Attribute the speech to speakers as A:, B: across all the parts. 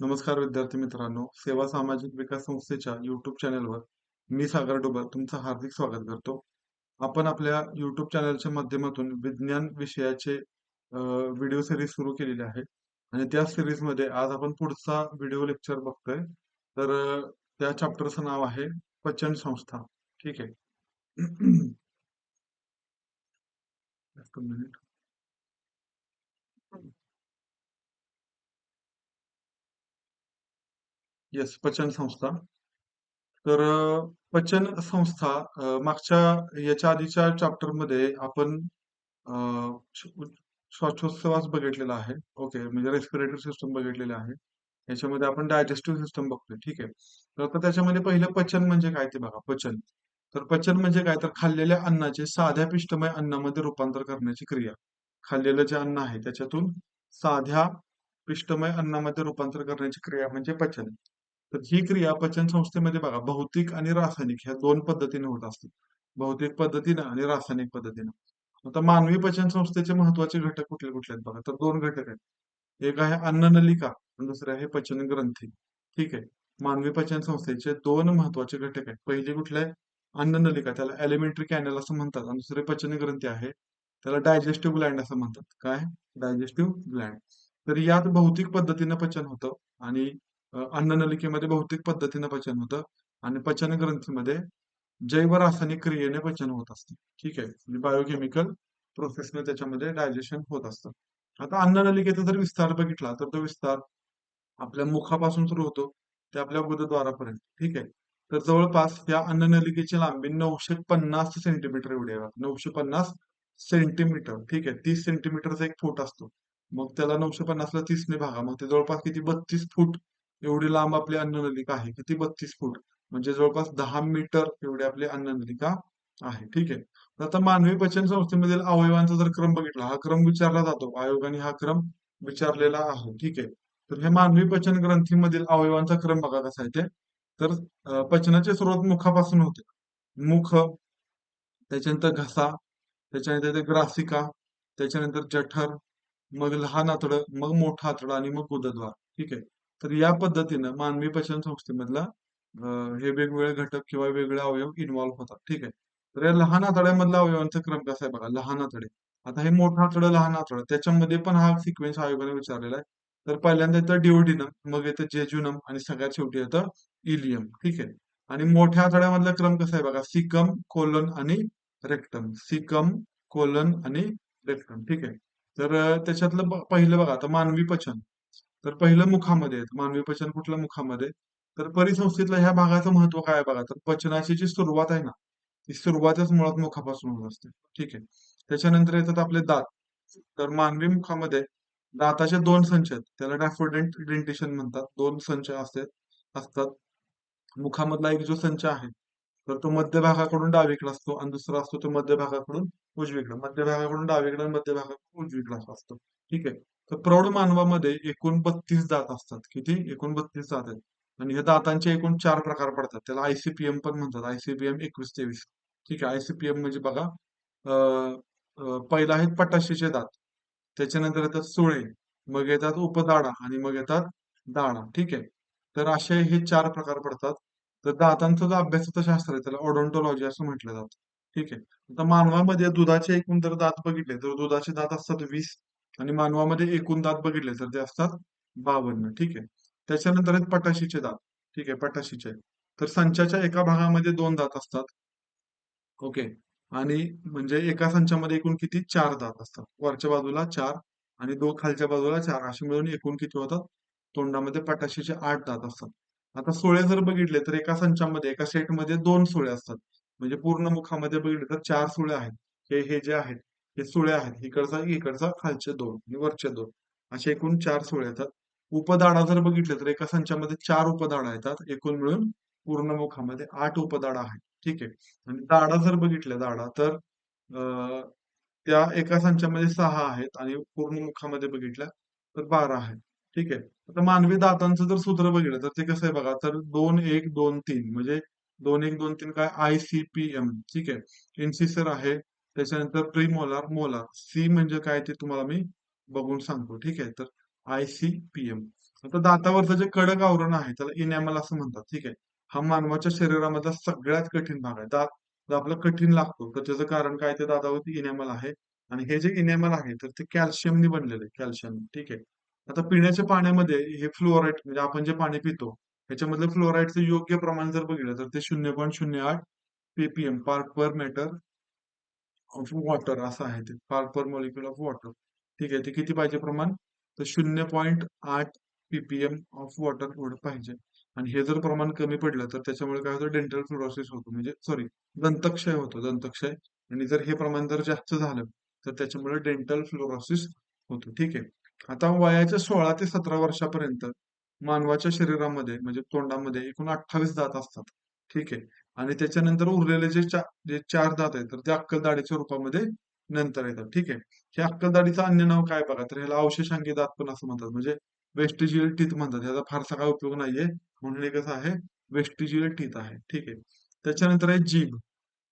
A: नमस्कार विद्यार्थी मित्रांनो सेवा सामाजिक विकास संस्थेच्या युट्यूब चॅनलवर मी सागर डोबर तुमचं हार्दिक स्वागत करतो. आपण आपल्या युट्यूब चॅनलच्या माध्यमातून विज्ञान विषयाचे व्हिडिओ सिरीज सुरू केलेली आहे आणि त्या सिरीजमध्ये आज आपण पुढचा व्हिडिओ लेक्चर बघतोय. तर त्या चॅप्टरचं नाव आहे पचन संस्था. ठीक आहे. मिनिट. येस पचन संस्था. तर पचन संस्था मागच्या याच्या आधीच्या चॅप्टरमध्ये आपण श्वासोत्सवास श्वासोच्छवास बघितलेला आहे. ओके म्हणजे रेस्पिरेटरी सिस्टम बघितलेले आहे. याच्यामध्ये आपण डायजेस्टिव्ह सिस्टम बघतोय ठीक आहे. तर आता त्याच्यामध्ये पहिलं पचन म्हणजे काय ते बघा पचन. तर पचन म्हणजे काय? तर खाल्लेल्या अन्नाचे साध्या पिष्टमय अन्नामध्ये रूपांतर करण्याची क्रिया. खाल्लेलं जे अन्न आहे त्याच्यातून साध्या पिष्टमय अन्नामध्ये रूपांतर करण्याची क्रिया म्हणजे पचन. तर ही क्रिया पचन संस्थेमध्ये बघा भौतिक आणि रासायनिक ह्या दोन पद्धतीने होत असते भौतिक पद्धतीनं आणि रासायनिक पद्धतीनं. आता मानवी पचन संस्थेचे महत्त्वाचे घटक कुठले कुठले आहेत बघा? तर दोन घटक आहेत. एक आहे अन्ननलिका आणि दुसरे आहे पचन ग्रंथी. ठीक आहे. मानवी पचन संस्थेचे दोन महत्त्वाचे घटक आहेत. पहिली कुठले? आहे अन्ननलिका त्याला एलिमेंटरी कॅनल असं म्हणतात आणि दुसरे पचन ग्रंथी आहे. त्याला डायजेस्टिव्ह ग्लँड असं म्हणतात. काय? Digestive gland. तर यात भौतिक पद्धतीनं पचन होतं आणि अन्ननलिकेमध्ये भौतिक पद्धतीने पचन होतं आणि पचन ग्रंथीमध्ये जैव रासायनिक क्रियेने पचन होत असते. ठीक आहे? म्हणजे बायोकेमिकल प्रोसेसने त्याच्यामध्ये डायजेशन होत असतं. आता अन्ननलिकेचा जर विस्तार बघितला तर तो विस्तार आपल्या मुखापासून सुरू होतो ते आपल्या गुदद्वारापर्यंत ठीक आहे? तर जवळपास या अन्ननलिकेची लांबी नऊशे पन्नास सेंटीमीटर एवढी आहे. नऊशे पन्नास सेंटीमीटर ठीक आहे? तीस सेंटीमीटरचा एक फूट असतो. मग त्याला नऊशे पन्नासला तीसने भागा. मग ते जवळपास किती? बत्तीस फूट एवढी लांब आपली अन्ननलिका आहे किती? बत्तीस फूट. म्हणजे जवळपास दहा मीटर एवढी आपली अन्ननलिका आहे. ठीक आहे? तर आता मानवी पचन संस्थेमधील अवयवांचा जर क्रम बघितला हा क्रम विचारला जातो. आयोगाने हा क्रम विचारलेला आहे. ठीक आहे? तर हे मानवी पचन ग्रंथीमधील अवयवांचा क्रम बघा कसा आहे ते. तर पचनाचे स्रोत मुखापासून होते. मुख त्याच्यानंतर घसा त्याच्यानंतर ते ग्रासिका त्याच्यानंतर जठर मग लहान आतडं मग मोठा आतडं आणि मग उदद्वार ठीक आहे? तर या पद्धतीनं मानवी पचन संस्थेमधला हे वेगवेगळे घटक किंवा वेगळे अवयव इन्व्हॉल्व्ह होतात. ठीक आहे? तर या लहान आतड्यामधला अवयवांचा क्रम कसा आहे बघा? लहान आतडे. आता हे मोठं आतडं लहान आतडं त्याच्यामध्ये पण हा सिक्वेन्स आयोगाने विचारलेला आहे. तर पहिल्यांदा येतं डिओडिनम मग येतं जेजुनम आणि सगळ्यात शेवटी येतं इलियम ठीक आहे? आणि मोठ्या आतड्यामधला क्रम कसा आहे बघा? सिकम कोलन आणि रेक्टम सिकम कोलन आणि रेक्टम ठीक आहे? तर त्याच्यातलं पहिलं बघा आता मानवी पचन. तर पहिलं मुखामध्ये मानवी पचन कुठल्या मुखामध्ये? तर परिसंस्थेतल्या ह्या भागाचं महत्त्व काय बघा? तर पचनाची जी सुरुवात आहे ना ती सुरुवातच मुळात मुखापासून होत असते. ठीक आहे. त्याच्यानंतर येतात आपले दात. तर मानवी मुखामध्ये दाताचे दोन संच आहेत. त्याला डॅफोडेंट डेंटिशन म्हणतात. दोन संच असते असतात. मुखामधला एक जो संच आहे तर तो मध्य भागाकडून डावीकडे असतो आणि दुसरा असतो तो मध्य भागाकडून उजवीकडे. मध्य भागाकडून डावीकडे आणि मध्य भागाकडून उजवीकडे असतो. ठीक आहे. तर प्रौढ मानवामध्ये एकूण बत्तीस दात असतात. किती? एकूण बत्तीस दात आहेत. आणि हे दातांचे एकूण चार प्रकार पडतात. त्याला आयसीपीएम पण म्हणतात. आयसीपीएम एकवीस तेवीस. ठीक आहे. आयसीपीएम म्हणजे बघा पहिला आहेत पटाशीचे दात. त्याच्यानंतर येतात सुळे. मग येतात उपदाडा आणि मग येतात दाणा. ठीक आहे? तर असे हे चार प्रकार पडतात. तर दातांचा जो अभ्यासाचं शास्त्र आहे त्याला ओडोंटोलॉजी असं म्हटलं जातं. ठीक आहे? आता मानवामध्ये दुधाचे एकूण जर दात बघितले तर दुधाचे दात असतात वीस आणि मानवामध्ये एकूण दात बघितले तर ते असतात बावन्न ठीक आहे. त्याच्यानंतर आहेत पटाशीचे दात ठीक आहे पटाशीचे. तर संचाच्या एका भागामध्ये दोन दात असतात. ओके. आणि म्हणजे एका संचामध्ये एकूण किती? चार दात असतात. वरच्या बाजूला चार आणि दो खालच्या बाजूला चार. असे मिळून एकूण किती होतात? तोंडामध्ये पटाशीचे आठ दात असतात. आता सोळे जर बघितले तर एका संचामध्ये एका सेटमध्ये दोन सोळे असतात. म्हणजे पूर्ण मुखामध्ये बघितले तर चार सोळे आहेत. हे हे जे आहेत हे सुळे आहेत. इकडचा इकडचा खालचे दोन आणि वरचे दोन. असे एकूण चार सुळे येतात. उपदाडा जर बघितले तर एका संचामध्ये चार उपदाडा येतात. एकूण मिळून पूर्ण मुखामध्ये आठ उपदाडा आहेत. ठीक आहे? आणि दाडा जर बघितल्या दाडा तर त्या एका संचामध्ये सहा आहेत आणि पूर्ण मुखामध्ये बघितल्या तर बारा आहेत. ठीक आहे? आता मानवी दातांचं जर सूत्र बघितलं तर ते कसं आहे बघा तर दोन एक दोन तीन म्हणजे दोन एक दोन तीन काय? आय सी पी एम ठीक आहे? इन्सिसर आहे. त्याच्यानंतर प्रीमोलार मोलार. सी म्हणजे काय ते तुम्हाला मी बघून सांगतो ठीक आहे? तर आय सी पी एम आता दातावरचं जे कडक आवरण आहे त्याला इनॅमल असं म्हणतात ठीक आहे? हा मानवाच्या शरीरामधला सगळ्यात कठीण भाग आहे. दात आपला कठीण लागतो तर त्याचं कारण काय? ते दातावरती इनॅमल आहे. आणि हे जे इनॅमल आहे तर ते कॅल्शियमनी बनलेलं आहे कॅल्शियम ठीक आहे? आता पिण्याच्या पाण्यामध्ये हे फ्लोराईड म्हणजे आपण जे पाणी पितो ह्याच्यामधलं फ्लोराईडचं योग्य प्रमाण जर बघितलं तर ते शून्य पॉईंट शून्य आठ PPM part per meter of water असं आहे ते. Part per molecule of water ठीक आहे ते किती पाहिजे प्रमाण? तर शून्य पॉईंट आठ पीपीएम ऑफ वॉटर एवढं पाहिजे. आणि हे जर प्रमाण कमी पडलं तर त्याच्यामुळे काय होतं? डेंटल फ्लोरोसिस होतो. म्हणजे सॉरी दंतक्षय होतो दंतक्षय. आणि जर हे प्रमाण जर जास्त झालं तर त्याच्यामुळे डेंटल फ्लोरोसिस होतो. ठीक आहे. आता वयाच्या सोळा ते सतरा वर्षापर्यंत मानवाच्या शरीरामध्ये म्हणजे तोंडामध्ये एकूण अठ्ठावीस दात असतात. ठीक आहे. आणि त्याच्यानंतर उरलेले जे चार जे चार दात आहेत तर ते अक्कलदाडीच्या रूपामध्ये नंतर येतात. ठीक आहे? हे अक्कलदाडीचं अन्य नाव काय बघा? तर ह्याला अवशेषांकी दात पण असं म्हणतात. म्हणजे वेस्टिजियल टीथ म्हणतात. ह्याचा फारसा काय उपयोग नाहीये. म्हणून हे कसं आहे? वेस्टिजियल टीथ आहे. ठीक आहे? त्याच्यानंतर आहे जीभ.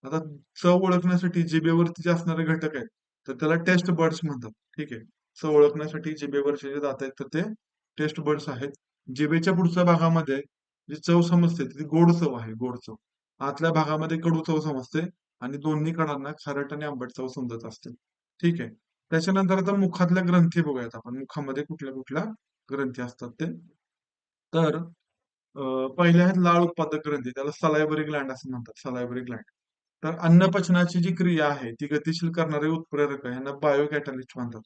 A: आता चव ओळखण्यासाठी जिबेवरती जे असणारे घटक आहेत तर त्याला टेस्ट बर्ड्स म्हणतात. ठीक आहे? चव ओळखण्यासाठी जिबेवरचे जे दात आहेत तर ते टेस्ट बर्ड्स आहेत. जिबेच्या पुढच्या भागामध्ये जी चव समजते ती गोड चव आहे. गोड चव. आतल्या भागामध्ये कडू चव समजते आणि दोन्ही कडांना खारट आणि आंबट चव समजत असते. ठीक आहे. त्याच्यानंतर आता मुखातल्या ग्रंथी बघूयात आपण. मुखामध्ये कुठल्या कुठल्या ग्रंथी असतात ते? तर पहिल्या आहेत लाळ उत्पादक ग्रंथी. त्याला सलायबरी ग्लँड असं म्हणतात. Salivary gland. तर अन्न पचनाची जी क्रिया आहे ती गतिशील करणारे उत्प्रेरक आहे. यांना बायोकॅटलिस्ट म्हणतात.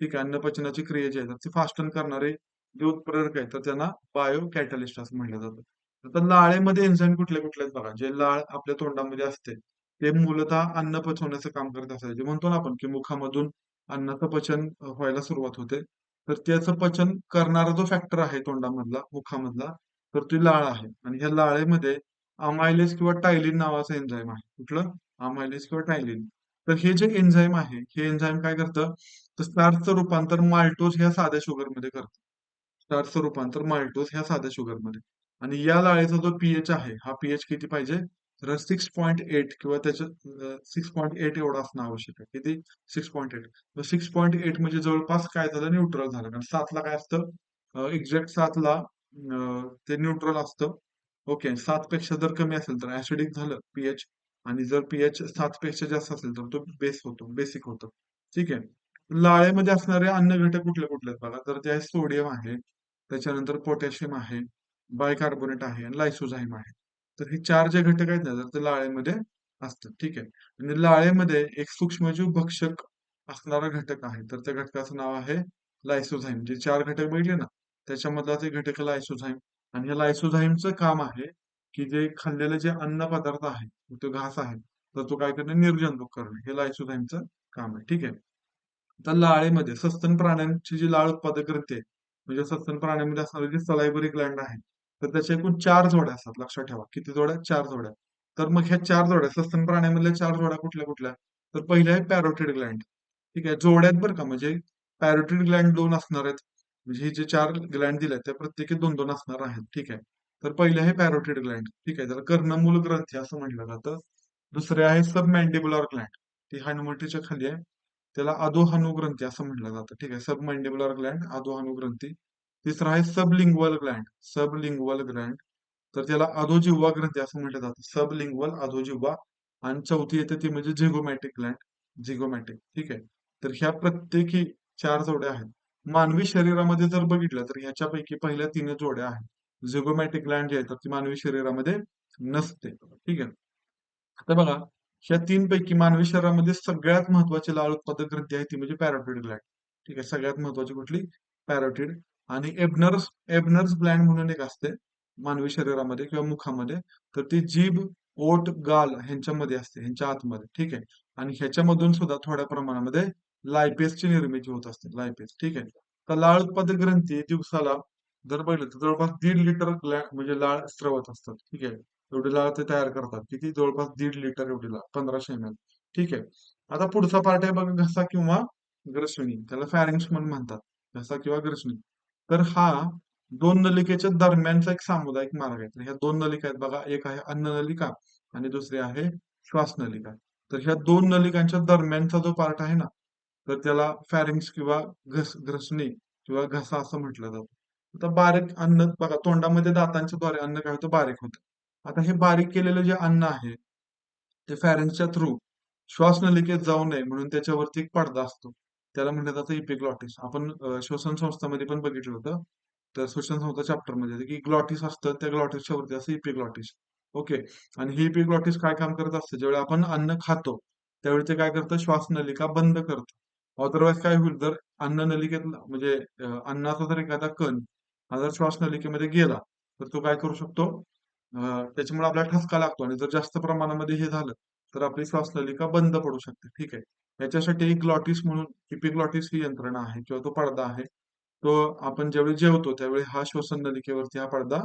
A: ठीक आहे. अन्नपचनाची क्रिया जी आहे ती फास्टन करणारे जे उत्प्रेरक आहेत तर त्यांना बायोकॅटलिस्ट असं म्हटलं जातं. आता लाळेमध्ये एन्झाईम कुठले कुठले आहेत बघा जे लाळ आपल्या तोंडामध्ये असते ते मूलतः अन्न पचवण्याचं काम करत असायचे. म्हणतो ना आपण की मुखामधून अन्नाचं पचन व्हायला सुरुवात होते. तर त्याचं पचन करणारा जो फॅक्टर आहे तोंडामधला मुखामधला तर ती लाळ आहे. आणि ह्या लाळेमध्ये अमायलेस किंवा टायलिन नावाचं एन्झाईम आहे. कुठलं? अमायलेस किंवा टायलिन तर हे जे एन्झाईम आहे हे एन्झाईम काय करतं? तर स्टार्चचं रूपांतर माल्टोज ह्या साध्या शुगरमध्ये करतं. स्टार्चचं रूपांतर माल्टोज ह्या साध्या शुगरमध्ये आणि या लाळेचा जो पीएच आहे हा पीएच किती पाहिजे? तर सिक्स पॉईंट एट किंवा त्याच्या सिक्स पॉईंट एट एवढा असणं आवश्यक आहे. किती? Six point eight six point eight म्हणजे जवळपास काय झालं? न्यूट्रल झालं. कारण सातला काय असतं? एक्झॅक्ट सातला ते न्यूट्रल असतं. ओके सात पेक्षा जर कमी असेल तर ऍसिडिक झालं पीएच आणि जर पीएच सात पेक्षा जास्त असेल तर तो बेस होतो बेसिक होतो. ठीक आहे? लाळेमध्ये असणारे अन्न घटक कुठले कुठले आहेत बघा? तर ते आहे सोडियम आहे त्याच्यानंतर पोटॅशियम आहे बायकार्बोनेट आहे आणि लायसोझाईम आहे. तर हे चार जे घटक आहेत ना तर ते लाळेमध्ये असतात. ठीक आहे? आणि लाळेमध्ये एक सूक्ष्मजीव भक्षक असणारा घटक आहे. तर त्या घटकाचं नाव आहे लायसोझाईम जे चार घटक बघितले ना त्याच्यामधला ते घटक आहे लायसोझाईम आणि या लायसोझाईमचं काम आहे की जे खाल्लेले जे अन्न पदार्थ आहे तो घास आहे तर तो काय करणे निर्जंतुक करणे. हे लायसोझाईमचं काम आहे. ठीक आहे? तर लाळेमध्ये सस्तन प्राण्यांची जी लाळ उत्पादक करते आहे म्हणजे सस्तन प्राण्यामध्ये असणारी जे सलायबरी ग्लँड आहे तर त्याच्या एकूण चार जोड्या असतात लक्षात ठेवा. किती जोड्या? चार जोड्या. तर मग ह्या चार जोड्या सस्तन प्राण्यामधल्या चार जोड्या कुठल्या कुठल्या? तर पहिल्या आहे पॅरोटिड ग्लँड ठीक आहे? जोड्यात बरं का म्हणजे पॅरोटिड ग्लँड दोन असणार आहेत. म्हणजे हे जे चार ग्लँड दिले आहेत त्या प्रत्येकी दोन दोन असणार आहेत. ठीक आहे? तर पहिले आहे पॅरोटिड ग्लँड ठीक आहे? त्याला कर्णमूल ग्रंथी असं म्हटलं जातं. दुसरे आहे सब मॅन्डिबुलर ग्लँड ती हनुमटीच्या खाली आहे. त्याला अधोहनु ग्रंथी असं म्हटलं जातं. ठीक आहे? सब मॅन्डिबुलर ग्लँड अधोहनु ग्रंथी तिसरा आहे सबलिंग्वल ग्लँड सबलिंग्वल ग्लँड तर त्याला अधोजिव्हा ग्रंथी असं म्हटलं जातं. सबलिंग्वल अधोजिव्हा. आणि चौथी येते ती म्हणजे झिगोमॅटिक ग्लँड झिगोमॅटिक ठीक आहे? तर ह्या प्रत्येकी चार जोड्या आहेत. मानवी शरीरामध्ये जर बघितलं तर ह्याच्यापैकी पहिल्या तीन जोड्या आहेत. झिगोमॅटिक ग्लँड जे आहे तर ती मानवी शरीरामध्ये नसते. ठीक आहे? आता बघा ह्या तीन पैकी मानवी शरीरामध्ये सगळ्यात महत्वाची लाळ उत्पादक ग्रंथी आहे ती म्हणजे पॅरोटिड ग्लँड ठीक आहे? सगळ्यात महत्वाची कुठली? पॅरोटिड आणि एबनर्स एबनर्स ब्लँड म्हणून एक असते मानवी शरीरामध्ये किंवा मुखामध्ये. तर ती जीभ ओट गाल ह्यांच्यामध्ये असते ह्यांच्या आतमध्ये. ठीक आहे? आणि ह्याच्यामधून सुद्धा थोड्या प्रमाणामध्ये लायपेसची निर्मिती होत असते लायपेस ठीक आहे? तर लाळ उत्पादक ग्रंथी दिवसाला जर बघितलं तर जवळपास दीड लिटर म्हणजे लाळ स्त्रवत असतात. ठीक आहे? एवढी लाळ ते तयार करतात. किती? जवळपास दीड लिटर एवढी लाळ पंधराशे एम एल ठीक आहे? आता पुढचा पार्ट आहे बघा घसा किंवा ग्रसणी त्याला फॅरिंग्स म्हणून म्हणतात. घसा किंवा ग्रसणी तर हा दोन नलिकेच्या दरम्यानचा एक सामुदायिक मार्ग आहे. तर ह्या दोन नलिका आहेत बघा. एक आहे अन्न नलिका आणि दुसरी आहे श्वास नलिका. तर ह्या दोन नलिकांच्या दरम्यानचा जो पार्ट आहे ना तर त्याला फॅरिंग्स किंवा घस ग्रसणी किंवा घसा असं म्हटलं जातं. आता बारीक अन्न बघा तोंडामध्ये दातांच्या द्वारे अन्न काय होतं? बारीक होतं. आता हे बारीक केलेलं जे अन्न आहे ते फॅरिंग्सच्या थ्रू श्वासनलिकेत जाऊ नये म्हणून त्याच्यावरती एक पडदा असतो. त्याला म्हटलं जातं इपिग्लॉटिस आपण श्वसन संस्थामध्ये पण बघितलं होतं. तर श्वसन संस्था चॅप्टरमध्ये की ग्लॉटिस असतं त्या ग्लॉटिसच्या वरती असतं इपिग्लॉटिस ओके आणि ही इपिग्लॉटिस काय काम करत असतं? ज्यावेळी आपण अन्न खातो त्यावेळी ते काय करतं? श्वासनलिका बंद करतं. अदरवाईज काय होईल? जर अन्न नलिकेत म्हणजे अन्नाचा जर एखादा कण हा जर श्वासनलिकेमध्ये गेला तर तो काय करू शकतो? त्याच्यामुळे आपल्याला ठसका लागतो. आणि जर जास्त प्रमाणामध्ये हे झालं तर आपली श्वासनलिका बंद पडू शकते. ठीक आहे? याच्यासाठी एक ग्लॉटिस म्हणून इपिग्लॉटिस ही यंत्रणा आहे किंवा तो पडदा आहे. तो आपण ज्यावेळी जेवतो त्यावेळी हा श्वसन नलिकेवरती हा पडदा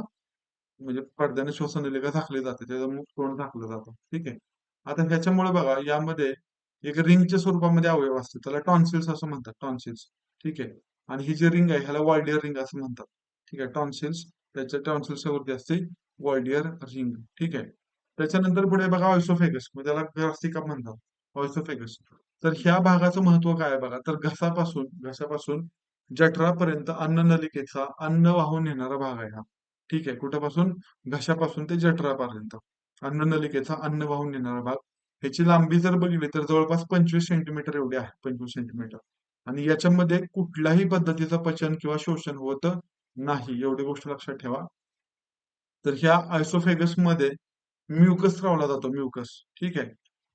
A: म्हणजे पडद्याने श्वसन नलिका झाकली जाते. त्याचं मुख तोंड झाकलं जातं. ठीक आहे? आता ह्याच्यामुळे बघा यामध्ये एक रिंगच्या स्वरूपामध्ये अवयव असते त्याला टॉन्सिल्स असं म्हणतात. टॉन्सिल्स. ठीक आहे? आणि ही जी रिंग आहे ह्याला वॉल्डियर रिंग असं म्हणतात. ठीक आहे? टॉन्सिल्स. त्याच्या टॉन्सिल्सच्या वरती असते वॉल्डियर रिंग. ठीक आहे? त्याच्यानंतर पुढे बघा ऑयसोफेगस म्हणजे त्याला ग्रास्टिका म्हणतात. ऑयसोफेगस तर ह्या भागाचं महत्त्व काय आहे बघा? तर घसापासून घशापासून जठरापर्यंत अन्न नलिकेचा अन्न वाहून नेणारा भाग आहे हा. ठीक आहे? कुठपासून? घशापासून ते जठरापर्यंत. अन्न नलिकेचा अन्न वाहून नेणारा भाग. ह्याची लांबी जर बघितली तर जवळपास पंचवीस सेंटीमीटर एवढी आहे. पंचवीस सेंटीमीटर आणि याच्यामध्ये कुठल्याही पद्धतीचं पचन किंवा शोषण होत नाही. एवढी गोष्ट लक्षात ठेवा. तर ह्या आयसोफेगसमध्ये म्युकस रावला जातो म्युकस. ठीक आहे?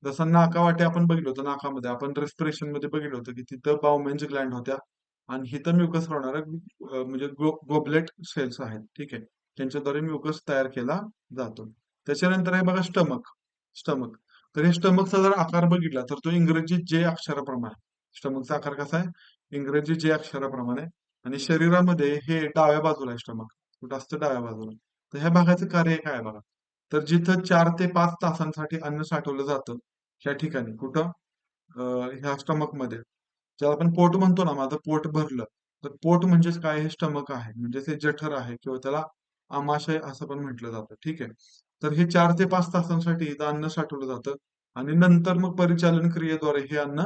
A: जसं नाकावाटे आपण बघितलं होतं नाकामध्ये. आपण रेस्पिरेशनमध्ये बघितलं होतं की तिथं बाउमेन्स ग्लँड होत्या आणि इथं म्युकस राहणाऱ्या म्हणजे गोबलेट सेल्स आहेत. ठीक आहे? त्यांच्याद्वारे म्युकस तयार केला जातो. त्याच्यानंतर आहे बघा स्टमक स्टमक तर हे स्टमकचा जर आकार बघितला तर तो इंग्रजी जे अक्षराप्रमाणे स्टमकचा आकार कसा आहे? इंग्रजी जे अक्षराप्रमाणे आणि शरीरामध्ये हे डाव्या बाजूला आहे स्टमक कुठं असतं डाव्या बाजूला? तर ह्या भागाचं कार्य काय बघा? तर जिथं चार ते पाच तासांसाठी अन्न साठवलं जातं ह्या ठिकाणी. कुठं? ह्या स्टमकमध्ये ज्याला आपण पोट म्हणतो ना माझं पोट भरलं तर पोट म्हणजेच काय हे स्टमक आहे? म्हणजे ते जठर आहे किंवा त्याला आमाशय असं पण म्हटलं जातं. ठीक आहे? तर हे चार ते पाच तासांसाठी इथं अन्न साठवलं जातं आणि नंतर मग परिचालन क्रियेद्वारे हे अन्न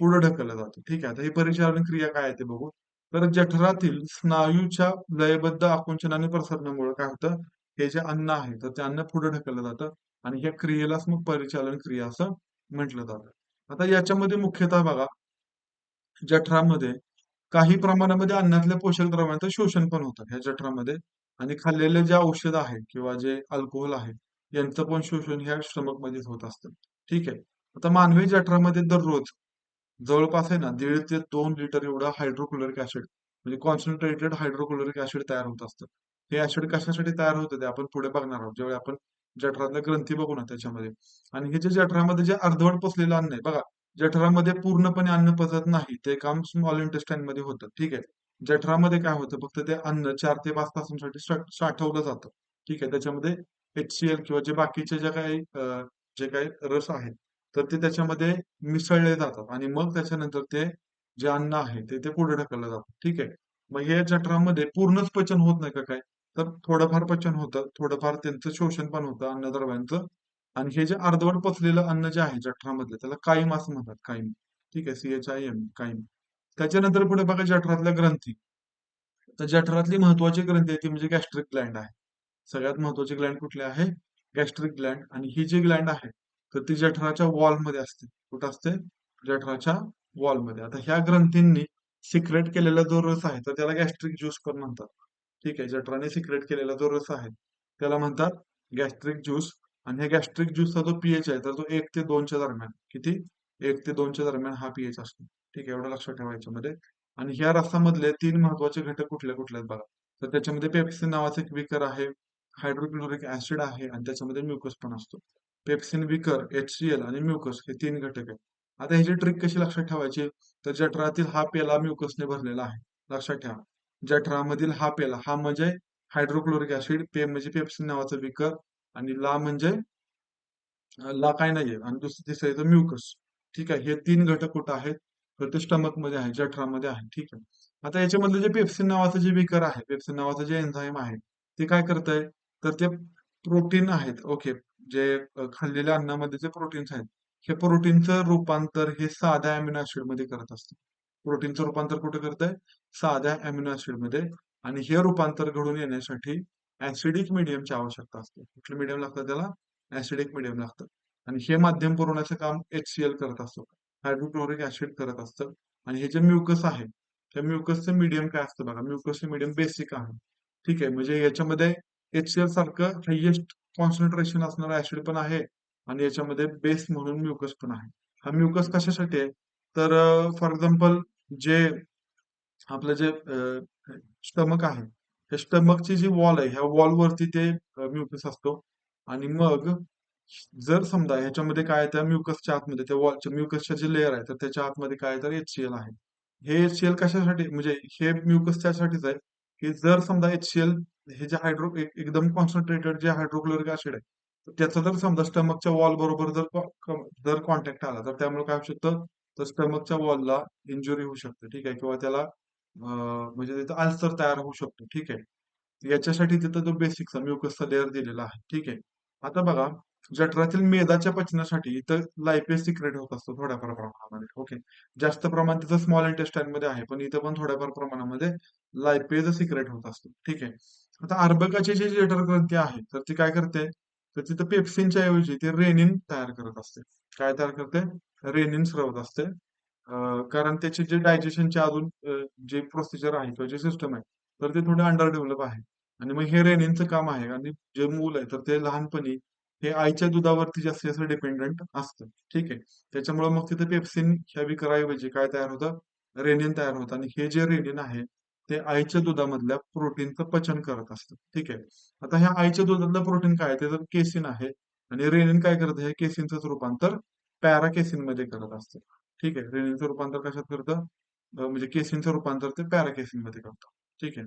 A: पुढे ढकललं जातं. ठीक आहे? आता ही परिचालन क्रिया काय आहे ते बघू. तर जठरातील स्नायूच्या लयबद्ध आकुंचन आणि प्रसरणामुळे काय होतं? हे जे अन्न आहे तर ते अन्न पुढे ढकललं जातं आणि या क्रियेलाच मग परिचालन क्रिया असं म्हटलं जातं. आता याच्यामध्ये मुख्यतः बघा जठरामध्ये काही प्रमाणामध्ये अन्नातल्या पोषक द्रव्यांचं शोषण पण होतं ह्या जठरामध्ये. आणि खाल्लेले जे औषध आहे किंवा जे अल्कोहोल आहे यांचं पण शोषण ह्या श्रमक मध्येच होत असतं. ठीक आहे? आता मानवी जठरामध्ये दररोज जवळपास आहे ना दीड ते दोन लिटर एवढं हायड्रोक्लोरिक ऍसिड म्हणजे कॉन्सन्ट्रेटेड हायड्रोक्लोरिक ऍसिड तयार होत असतं. हे ऍसिड कशासाठी तयार होतं ते आपण पुढे बघणार आहोत. ज्यावेळी आपण जठरातल्या ग्रंथी बघू ना त्याच्यामध्ये. आणि हे जे जठरामध्ये जे अर्धवट पसलेलं अन्न आहे बघा जठरामध्ये पूर्णपणे अन्न पचत नाही. ते काम स्मॉल इंटेस्टाईन मध्ये होतं. ठीक आहे? जठरामध्ये काय होतं? फक्त ते अन्न चार ते पाच तासांसाठी साठवलं जातं. ठीक आहे? त्याच्यामध्ये एचसीएल किंवा जे बाकीचे जे काही जे काही रस आहेत तर ते त्याच्यामध्ये मिसळले जातात. आणि मग त्याच्यानंतर ते जे अन्न आहे ते ते पुढे ढकललं जातं. ठीक आहे? मग हे जठरामध्ये पूर्णच पचन होत नाही का काय? तर थोडंफार पचन होतं थोडंफार त्यांचं शोषण पण होतं अन्नद्रव्यांचं. आणि हे जे अर्धवट पचलेलं अन्न जे आहे जठरामधलं त्याला कायम असं म्हणतात कायम ठीक आहे सी एच आय एम कायम त्याच्यानंतर पुढे बघा जठरातल्या ग्रंथी. तर जठरातली महत्वाची ग्रंथी आहे ती म्हणजे गॅस्ट्रिक ग्लँड आहे. सगळ्यात महत्वाची ग्लँड कुठली आहे? गॅस्ट्रिक ग्लँड आणि ही जी ग्लँड आहे तर ती जठराच्या वॉलमध्ये असते. कुठं असते? जठराच्या वॉलमध्ये आता ह्या ग्रंथींनी सिक्रेट केलेला जो रस आहे तर त्याला गॅस्ट्रिक ज्यूस पण म्हणतात. ठीक आहे. जठराने सिक्रेट केलेला जो रस आहे त्याला म्हणतात गॅस्ट्रिक ज्यूस. आणि ह्या गॅस्ट्रिक ज्यूसचा जो पीएच आहे तर तो एक ते दोनच्या दरम्यान किती? एक ते दोनच्या दरम्यान हा पीएच असतो. ठीक आहे. एवढं लक्षात ठेवा मध्ये आणि ह्या रसामधले तीन महत्त्वाचे घटक कुठले कुठले आहेत बघा. तर त्याच्यामध्ये पेप्सिन नावाचे एक विकर आहे हायड्रोक्लोरिक ऍसिड आहे आणि त्याच्यामध्ये म्युकस पण असतो. पेप्सिन विकर एचसीएल आणि म्युकस हे तीन घटक आहेत. आता ह्याची ट्रिक कशी लक्षात ठेवायची? तर जठरातील हा पेला म्युकसने भरलेला आहे. लक्षात ठेवा. जठरामधील हा पेला हा म्हणजे हायड्रोक्लोरिक ऍसिड पे म्हणजे पेप्सिन नावाचं विकर आणि ला म्हणजे ला काय नाहीये. आणि दुसरं तिसरं येतं म्युकस ठीक आहे? हे तीन घटक कुठं आहेत? तर ते स्टमकमध्ये आहे जठरामध्ये आहे ठीक आहे? आता याच्यामधलं जे पेप्सिन नावाचं जे विकर आहे पेप्सिन नावाचं जे एन्झाईम आहे ते काय करतंय? तर ते प्रोटीन आहेत. ओके जे खाल्लेल्या अन्नामध्ये जे प्रोटीन्स आहेत हे प्रोटीनचं रूपांतर हे साध्या अमिनो ऍसिडमध्ये करत असतं. प्रोटीनचं रूपांतर कुठे करतंय? साध्या अमिनो ऍसिडमध्ये. आणि हे रूपांतर घडून येण्यासाठी ऍसिडिक मिडियमची आवश्यकता असते. कुठलं मिडियम लागतं त्याला? ऍसिडिक मिडियम लागतं. आणि हे माध्यम पुरवण्याचं काम एचसीएल करत असतो. हायड्रोक्लोरिक ऍसिड करत असतं. आणि हे जे म्युकस आहे त्या म्युकसचं मीडियम काय असतं बघा? म्युकसचं मीडियम बेसिक आहे. ठीक आहे. म्हणजे याच्यामध्ये HCl सारखं हायएस्ट कॉन्सन्ट्रेशन असणारा ऍसिड पण आहे आणि याच्यामध्ये बेस म्हणून म्युकस पण आहे. हा म्युकस कशासाठी आहे? तर फॉर एक्झाम्पल जे आपलं जे स्टमक आहे हे स्टमकची जी वॉल आहे ह्या वॉल वरती ते म्युकस असतो. आणि मग जर समजा ह्याच्यामध्ये काय त्या म्युकसच्या आतमध्ये त्या वॉलच्या म्युकसच्या जे लेअर आहे तर त्याच्या आतमध्ये काय आहे तर एल आहे. हे HCl कशासाठी म्हणजे हे म्युकस त्यासाठीच आहे की जर समजा HCl हे जे हायड्रो एकदम कॉन्सन्ट्रेटेड जे हायड्रोक्लोरिक ऍसिड आहे त्याचा जर समजा स्टमकच्या वॉल बरोबर जर जर कॉन्टॅक्ट आला तर त्यामुळे काय होऊ शकतं? तर स्टमकच्या वॉलला इंजुरी होऊ शकते ठीक आहे? किंवा त्याला म्हणजे तिथं आल्सर तयार होऊ शकतो ठीक आहे? याच्यासाठी तिथं तो बेसिकचा म्युकसचा लेअर दिलेला आहे ठीक आहे? आता बघा जठरातील मेदाच्या पचनासाठी इथं लायपेस सिक्रेट होत असतो थोड्याफार प्रमाणामध्ये ओके? जास्त प्रमाण तिथं स्मॉल इंटेस्टाईन मध्ये आहे पण इथं पण थोड्याफार प्रमाणामध्ये लायपेज सिक्रेट होत असतो ठीक आहे? आता अर्भकाची जी जठर ग्रंथी आहे तर ती काय करते? तर तिथं पेप्सिनच्या ऐवजी ती रेनिन तयार करत असते. काय तयार करते? रेनिन स्रवत असते. कारण त्याचे जे डायजेशनचे अजून जे प्रोसिजर आहे किंवा जे सिस्टम आहे तर ते थोडे अंडर डेव्हलप आहे. आणि मग हे रेनिनचं काम आहे आणि जे मूल आहे तर ते लहानपणी हे आईच्या दुधावरती जास्तीत जास्त डिपेंडंट असतं. ठीक आहे? त्याच्यामुळे मग तिथे पेप्सिन ह्या विकाराऐवजी काय तयार होतं? रेनिन तयार होतं. आणि हे जे रेनिन आहे ते आईच्या दुधामधल्या प्रोटीनचं पचन करत असतं. ठीक आहे? आता ह्या आईच्या दुधातलं प्रोटीन काय आहे? ते तर केसिन आहे आणि रेनिन काय करतं? हे केसिनचं रूपांतर पॅराकेसिनमध्ये करत असतं. ठीक आहे. रेनिनचं रूपांतर कशात करतं? म्हणजे केसिनचं रूपांतर ते पॅराकेसिनमध्ये करतं. ठीक आहे.